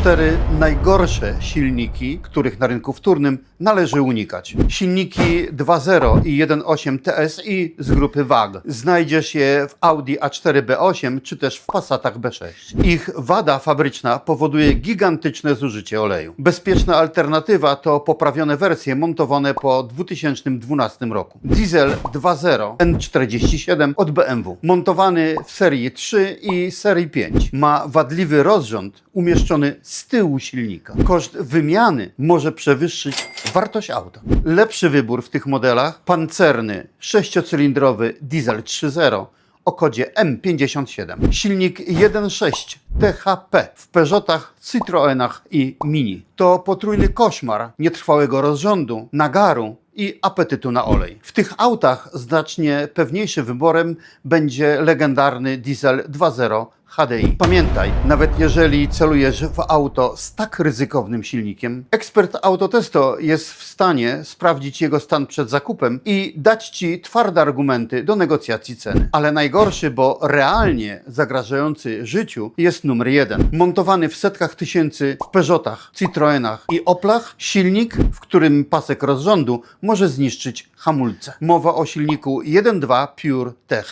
cztery najgorsze silniki, których na rynku wtórnym należy unikać. Silniki 2.0 i 1.8 TSI z grupy WAG. Znajdziesz je w Audi A4 B8 czy też w Passatach B6. Ich wada fabryczna powoduje gigantyczne zużycie oleju. Bezpieczna alternatywa to poprawione wersje montowane po 2012 roku. Diesel 2.0 N47 od BMW. Montowany w serii 3 i serii 5. Ma wadliwy rozrząd umieszczony z tyłu silnika. Koszt wymiany może przewyższyć wartość auta. Lepszy wybór w tych modelach pancerny sześciocylindrowy diesel 3.0 o kodzie M57. Silnik 1.6 THP w Peugeotach, Citroenach i Mini. To potrójny koszmar nietrwałego rozrządu, nagaru i apetytu na olej. W tych autach znacznie pewniejszym wyborem będzie legendarny diesel 2.0 HDI. Pamiętaj, nawet jeżeli celujesz w auto z tak ryzykownym silnikiem, ekspert Autotesto jest w stanie sprawdzić jego stan przed zakupem i dać Ci twarde argumenty do negocjacji ceny. Ale najgorszy, bo realnie zagrażający życiu jest numer jeden. Montowany w setkach tysięcy w Peugeotach, Citroenach i Oplach silnik, w którym pasek rozrządu może zniszczyć hamulce. Mowa o silniku 1.2 Pure Tech.